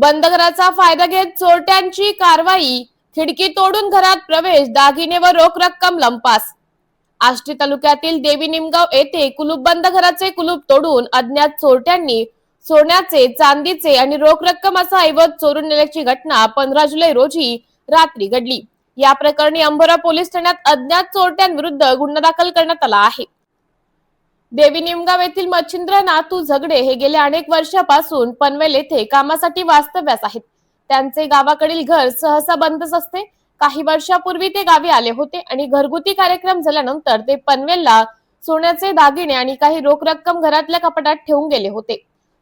बंद घराचा फायदा घेत चोरट्यांची कारवाई खिडकी तोडून घरात प्रवेश दागिने व रोख रक्कम लंपास. आष्टी तालुक्यातील देवी निमगाव येथे कुलूप बंद घराचे कुलूप तोडून अज्ञात चोरट्यांनी सोन्याचे चांदीचे आणि रोख रक्कम असा ऐवज चोरून नेल्याची घटना पंधरा जुलै रोजी रात्री घडली. या प्रकरणी अंबोरा पोलीस ठाण्यात अज्ञात चोरट्यांविरुद्ध गुन्हा दाखल करण्यात आला आहे. देवी निमगाव येथील मच्छिंद्र नातू झगडे हे गेल्या अनेक वर्षापासून पनवेल येथे कामासाठी वास्तव्यास आहेत. त्यांचे गावाकडील घर सहसा बंदच असते. काही वर्षापूर्वी ते गावी आले होते आणि घरगुती कार्यक्रम झाल्यानंतर ते पनवेलला सोन्याचे दागिने आणि काही रोख रक्कम घरातल्या कपाटात ठेवून गेले होते.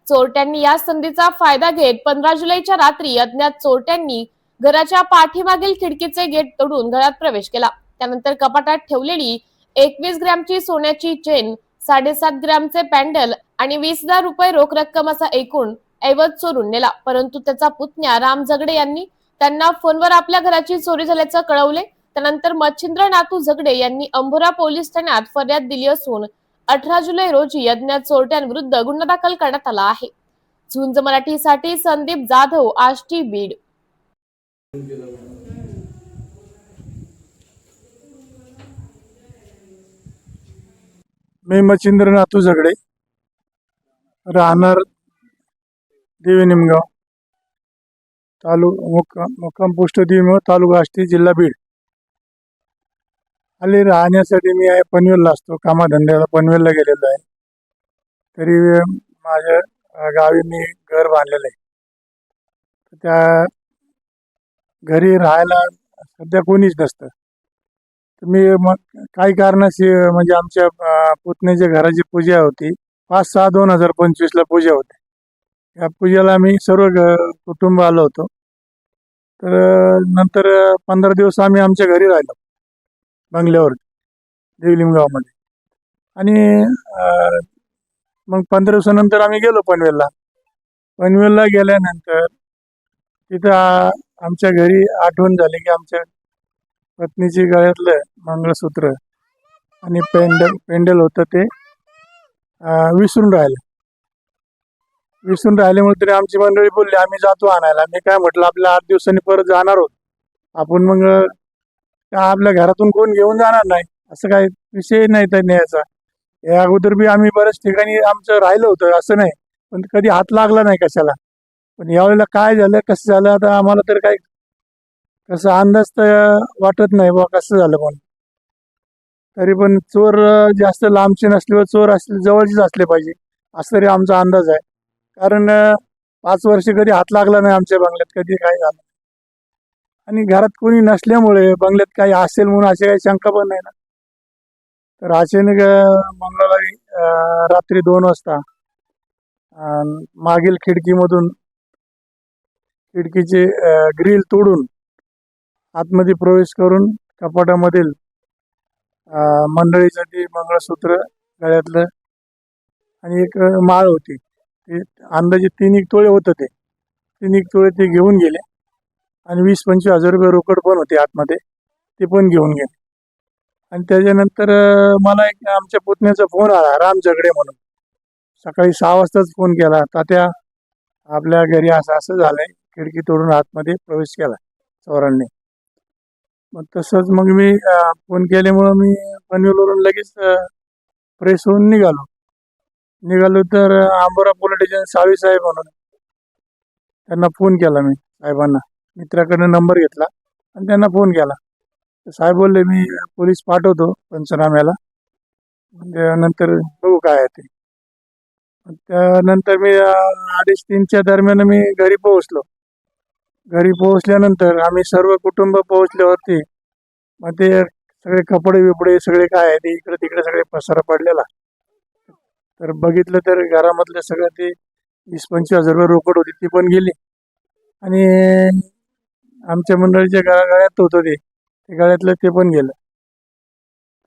चोरट्यांनी या संधीचा फायदा घेत पंधरा जुलैच्या रात्री अज्ञात चोरट्यांनी घराच्या पाठीमागील खिडकीचे गेट तोडून घरात प्रवेश केला. त्यानंतर कपाटात ठेवलेली एकवीस ग्रॅमची सोन्याची चेन साडेसात ग्रॅमचे पॅन्डल आणि वीस हजार रुपये रोख रक्कम असा एकूण ऐवज चोरून नेला. परंतु त्याचा पुतण्या राम झगडे यांनी त्यांना फोनवर आपल्या घराची चोरी झाल्याचं कळवले. त्यानंतर मच्छिंद्र नातू झगडे यांनी अंबोरा पोलीस ठाण्यात फर्याद दिली असून अठरा जुलै रोजी अज्ञात चोरट्यांविरुद्ध गुन्हा दाखल करण्यात आला आहे. झुंज मराठीसाठी संदीप जाधव आष्टी बीड. मी मच्छिंद्र नातू झगडे राहणार देवी निमगाव तालु मुक्काम मुक्काम पोस्ट देवी तालुका आष्टी जिल्हा बीड. हल्ली राहण्यासाठी मी आहे पनवेलला असतो. कामाधंद्याला पनवेलला गेलेलो आहे. तरी माझ्या गावी मी घर बांधलेलं आहे. तर त्या घरी राहायला सध्या कोणीच नसतं. मी मग काही कारणाशी म्हणजे आमच्या पुतण्याच्या घराची पूजा होती पाच सहा दोन हजार पंचवीसला पूजा होती. या पूजेला आम्ही सर्व कुटुंब आलो होतो. तर नंतर पंधरा दिवस आम्ही आमच्या घरी राहिलो बंगल्यावर देवलिमगावमध्ये आणि मग पंधरा दिवसानंतर आम्ही गेलो पनवेलला. पनवेलला गेल्यानंतर तिथं आमच्या घरी आठवण झाली की आमच्या पत्नीची गळ्यातलं मंगळसूत्र आणि पेंडल पेंडल होतं ते विसरून राहिलं. विसरून राहिल्यामुळे तरी आमची मंडळी बोलली आम्ही जातो आणायला. मी काय म्हटलं आपल्या आठ दिवसांनी परत जाणार आहोत. आपण मग त्या आपल्या घरातून कोण घेऊन जाणार नाही. असं काही विषय नाही तर न्यायचा या अगोदर बी आम्ही बऱ्याच ठिकाणी आमचं राहिलं होतं असं नाही. पण कधी हात लागला नाही कशाला. पण यावेळेला काय झालं कसं झालं आता आम्हाला तर काही कसं अंदाज तर वाटत नाही बा कसं झालं पण. तरी पण चोर जास्त लांबचे नसले व चोर असले जवळचेच असले पाहिजे. असं तरी आमचा अंदाज आहे. कारण पाच वर्ष कधी हात लागला नाही आमच्या बंगल्यात कधी काय झालं आणि घरात कोणी नसल्यामुळे बंगल्यात काही असेल म्हणून अशी काही शंका पण नाही ना. तर अचानक मंगळवारी रात्री दोन वाजता मागील खिडकीमधून खिडकीचे ग्रिल तोडून आतमध्ये प्रवेश करून कपाटामधील मंडळीसाठी मंगळसूत्र गळ्यातलं आणि एक माळ होती. ते अंदाजे तीन एक तोळे होतं ते तीन एक तोळे ते घेऊन गेले. आणि वीस पंचवीस हजार रुपये रोकड पण होते आतमध्ये. ते पण घेऊन गेले. आणि त्याच्यानंतर मला एक आमच्या पुतण्याचा फोन आला राम झगडे म्हणून. सकाळी सहा वाजताच फोन केला. तात्या आपल्या घरी असं असं झालंय. खिडकी तोडून आतमध्ये प्रवेश केला चोरांनी. मग तसंच मग मी फोन केल्यामुळं मी पनवेलवरून लगेच फ्रेश होऊन निघालो. निघालो तर आंबोरा पोलीस स्टेशन साळवी साहेब म्हणून. त्यांना फोन केला मी साहेबांना. मित्राकडनं नंबर घेतला आणि त्यांना फोन केला. तर साहेब बोलले मी पोलीस पाठवतो पंचनाम्याला. म्हणजे नंतर बघू काय आहे ते. त्यानंतर मी अडीच तीनच्या दरम्यान मी घरी पोहोचलो. घरी पोहोचल्यानंतर आम्ही सर्व कुटुंब पोहोचल्यावरती मग ते सगळे कपडे बिपडे सगळे काय आहे ते इकडे तिकडे सगळे पसारा पडलेला. तर बघितलं तर घरामधलं सगळं ते वीस पंचवीस हजार रुपये रोकड होती ती पण गेली. आणि आमच्या मंडळीच्या गळ्या गाळ्यात होतं ते. ते गाळ्यातलं ते पण गेलं.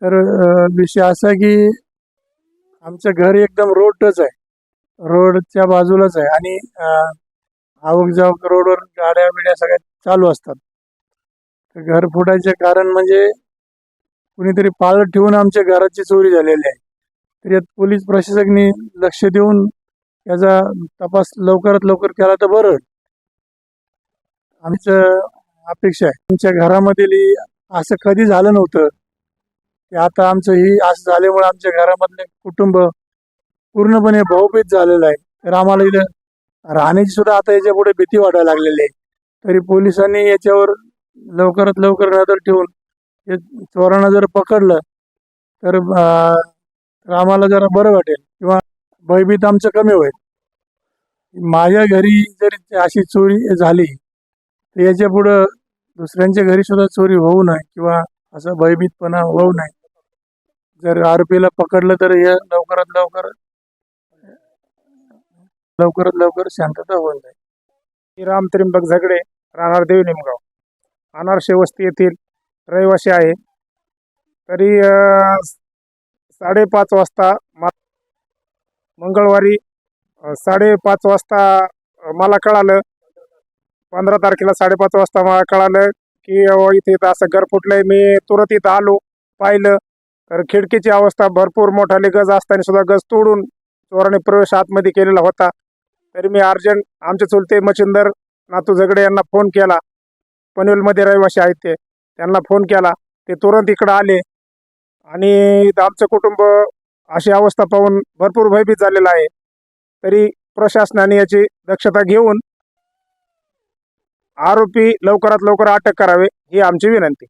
तर विषय असा आहे की आमचं घर एकदम रोडच आहे. रोडच्या बाजूलाच आहे. आणि आवक जावक रोडवर गाड्या बिड्या सगळ्या चालू असतात. तर घर फुटायचे कारण म्हणजे कुणीतरी पाळत ठेवून आमच्या घराची चोरी झालेली आहे. तर यात पोलीस प्रशासकनी लक्ष देऊन याचा तपास लवकरात लवकर केला तर बरं आमचं अपेक्षा आहे. तुमच्या घरामधील असं कधी झालं नव्हतं. की आता आमचं ही असं झाल्यामुळे आमच्या घरामधले कुटुंब पूर्णपणे भावभीत झालेलं आहे. तर आम्हाला इथं राहण्याची सुद्धा आता याच्यापुढे भीती वाटायला लागलेली आहे. तरी पोलिसांनी याच्यावर लवकरात लवकर नजर ठेवून हे चोरांना जर पकडलं तर आम्हाला जरा बरं वाटेल. किंवा भयभीत आमचं कमी होईल. माझ्या घरी जर अशी चोरी झाली तर याच्या पुढं दुसऱ्यांच्या घरी सुद्धा चोरी होऊ नये किंवा असं भयभीतपणा होऊ नये. जर आरोपीला पकडलं तर हे लवकरात लवकर लवकरात लवकर शांतता होऊन जाईल. मी राम त्रिंबक झगडे राहणार देव निमगाव. अनारशे वस्ती येथील रहिवासी आहे. तरी साडेपाच वाजता मा मंगळवारी साडेपाच वाजता मला कळालं पंधरा तारखेला साडेपाच वाजता मला कळालं की इथे असं घर फुटलंय. मी तुरंत इथं आलो पाहिलं. तर खिडकीची अवस्था भरपूर मोठाले. गज असताना सुद्धा गज तोडून चोराने प्रवेश आतमध्ये केलेला होता. तरी मी अर्जंट आमचे चुलते मच्छिंदर नातू झगडे यांना फोन केला. पनवेलमध्ये रहिवासी आहेत ते. त्यांना फोन केला. ते तुरंत इकडं आले. आणि इथं आमचं कुटुंब अशी अवस्था पाहून भरपूर भयभीत झालेलं आहे. तरी प्रशासनाने याची दक्षता घेऊन आरोपी लवकरात लवकर अटक करावे ही आमची विनंती.